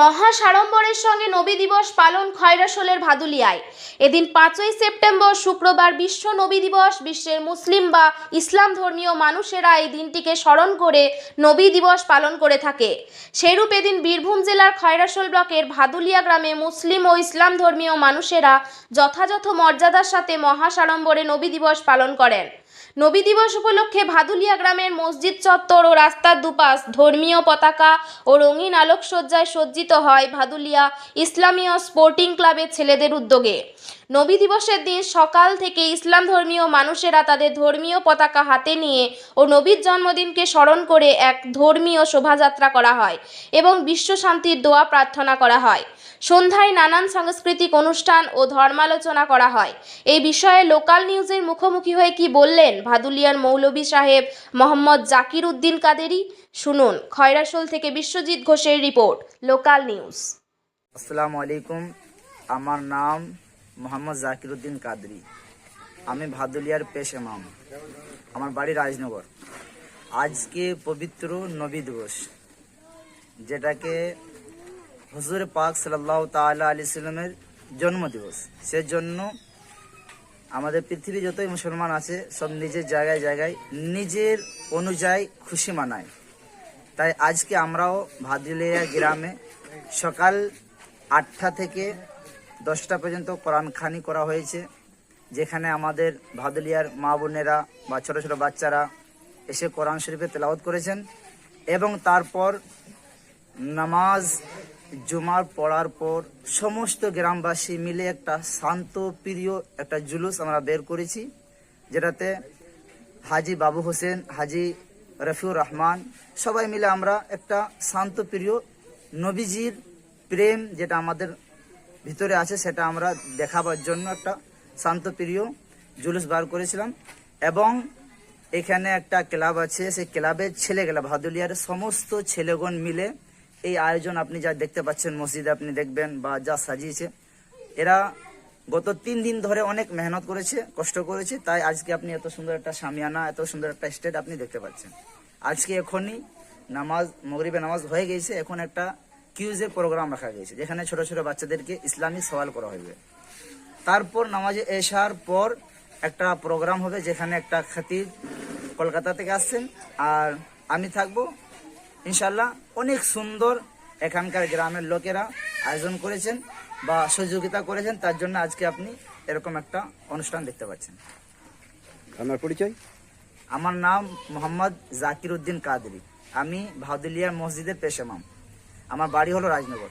মহা সাড়ম্বরের সঙ্গে নবী দিবস পালন খয়রাসোলের ভাদুলিয়ায়। এদিন পাঁচই সেপ্টেম্বর শুক্রবার বিশ্ব নবী দিবস, বিশ্বের মুসলিম বা ইসলাম ধর্মীয় মানুষেরা এই দিনটিকে স্মরণ করে নবী দিবস পালন করে থাকে। সেরূপ এদিন বীরভূম জেলার খয়রাসোল ব্লকের ভাদুলিয়া গ্রামে মুসলিম ও ইসলাম ধর্মীয় মানুষেরা যথাযথ মর্যাদার সাথে মহা সাড়ম্বরে নবী দিবস পালন করেন। নবী দিবস উপলক্ষে ভাদুলিয়া গ্রামের মসজিদ চত্বর ও রাস্তার দুপাশ ধর্মীয় পতাকা ও রঙিন আলোকসজ্জায় সজ্জিত হয় ভাদুলিয়া ইসলামীয় স্পোর্টিং ক্লাবের ছেলেদের উদ্যোগে। নবী দিবসের দিন সকাল থেকে ইসলাম ধর্মীয় মানুষেরা তাদের ধর্মীয় পতাকা হাতে নিয়ে ও নবীর জন্মদিনকে স্মরণ করে এক ধর্মীয় শোভাযাত্রা করা হয় এবং বিশ্ব শান্তির দোয়া প্রার্থনা করা হয়। সন্ধ্যায় নানান সাংস্কৃতিক অনুষ্ঠান ও ধর্মালোচনা করা হয়। এই বিষয়ে লোকাল নিউজের মুখোমুখি হয়ে কি বললেন ভাদুলিয়ার মৌলভী সাহেব মোহাম্মদ জাকির উদ্দিন কাদেরি? শুনুন, খয়রাসোল থেকে বিশ্বজিৎ ঘোষের রিপোর্ট, লোকাল নিউজ। আসসালামু আলাইকুম, আমার নাম মোহাম্মদ জাকির উদ্দিন কাদরি। আমি ভাদুলিয়ার পেশ এমাম আমার বাড়ি রাজনগর। আজকে পবিত্র নবী দিবস, যেটাকে হুজুর পাক সাল্লাহ তাআলা আলি সাল্লামের জন্মদিবস। সেজন্য আমাদের পৃথিবী যতই মুসলমান আছে, সব নিজের জায়গায় জায়গায় নিজের অনুযায়ী খুশি মানায়। তাই আজকে আমরাও ভাদুলিয়া গ্রামে সকাল আটটা থেকে দশটা পর্যন্ত কোরআন খানি করা হয়েছে, যেখানে আমাদের ভাদুলিয়ার মা বোনেরা বা ছোটো ছোটো বাচ্চারা এসে কোরআন শরীফে তেলাওয়াত করেছেন এবং তারপর নামাজ জুমার পড়ার পর সমস্ত গ্রামবাসী মিলে একটা শান্ত, প্রিয় একটা জুলুস আমরা বের করেছি, যেটাতে হাজি বাবু হোসেন, হাজি রফিউর রহমান, সবাই মিলে আমরা একটা শান্ত, প্রিয় নবীজির প্রেম যেটা আমাদের ভিতরে আছে, সেটা আমরা দেখাবার জন্য একটা শান্ত, প্রিয় জুলুস বার করেছিলাম। এবং এখানে একটা ক্লাব আছে, সেই ক্লাবের ছেলেগুলা, ভাদুলিয়ার সমস্ত ছেলেগণ মিলে এই আয়োজন আপনি যা দেখতে পাচ্ছেন, মসজিদে আপনি দেখবেন বা যা সাজিয়েছে, এরা গত তিন দিন ধরে অনেক মেহনত করেছে, কষ্ট করেছে, তাই আজকে আপনি এত সুন্দর একটা সামিয়ানা, এত সুন্দর একটা স্টেট আপনি দেখতে পাচ্ছেন। আজকে এখনই নামাজ, মগরিবে নামাজ হয়ে গেছে, এখন একটা কিউজের প্রোগ্রাম রাখা গেছে, যেখানে ছোট ছোট বাচ্চাদেরকে ইসলামিক সওয়াল করা হবে তারপর নামাজে এসার পর একটা প্রোগ্রাম হবে, যেখানে একটা খাতিব কলকাতা থেকে আসছেন, আর আমি থাকব ইনশাল্লাহ অনেক সুন্দর এখানকার গ্রামের লোকেরা আয়োজন করেছেন বা সহযোগিতা করেছেন তার জন্য আজকে আপনি এরকম একটা অনুষ্ঠান দেখতে পাচ্ছেন। আপনার পরিচয়? আমার নাম মোহাম্মদ জাকির উদ্দিন কাদরি। আমি ভাদুলিয়া মসজিদের পেশেমাম আমার বাড়ি হলো রাজনগর।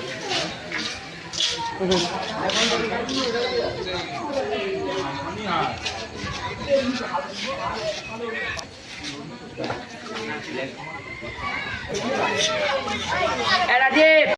রাজীব